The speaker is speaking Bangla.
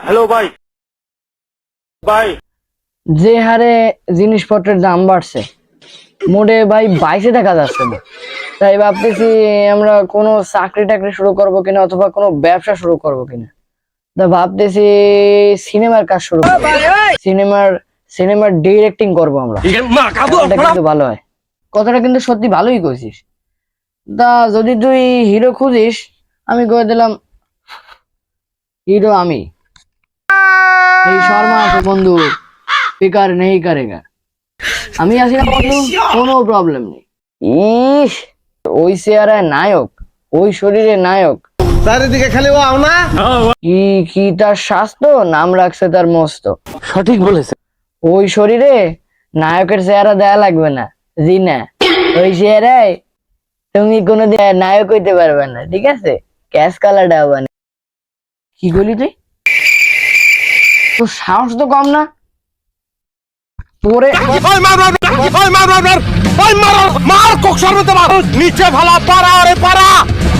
হ্যালো ভাই। ভাই। যে হারে জিনিসপত্রের দাম বাড়ছে মোটে ভাই বাইশে টাকা যাচ্ছে না। তাই ভাবতেছি আমরা কোনো চাকরি টাকরি শুরু করব কিনা অথবা কোনো ব্যবসা শুরু করব কিনা। তা ভাবতেছি সিনেমার কাজ শুরু করব। সিনেমার সিনেমার ডিরেক্টিং করব আমরা। এটা কিন্তু ভালো হয়। কথাটা কিন্তু সত্যি ভালোই কইছিস। তা যদি তুই হিরো খুঁজিস আমি কয়ে দিলাম হিরো আমি। এই শর্মা আছে বন্ধু। বেকার নেই কারেগা আমি আছি না বন্ধু কোনো প্রবলেম নেই। ইস ওই চেয়ারায় নায়ক ওই শরীরে নায়ক। চারিদিকে খালি ও না? কি কি তার স্বাস্থ্য? নাম রাখছে তার মস্ত। সঠিক বলেছে। ওই শরীরে নায়কের চেহারা দেয়া লাগবে না জি না। ওই চেহারায় তুমি কোনোদিন নায়ক হইতে পারবে না ঠিক আছে? ক্যাশ কালারটা হবে না কি বলি তুই? তোর সাহস তো কম না। তোরে মার কোক সর্বতে মার নিচে ভালা পারা আরে পারা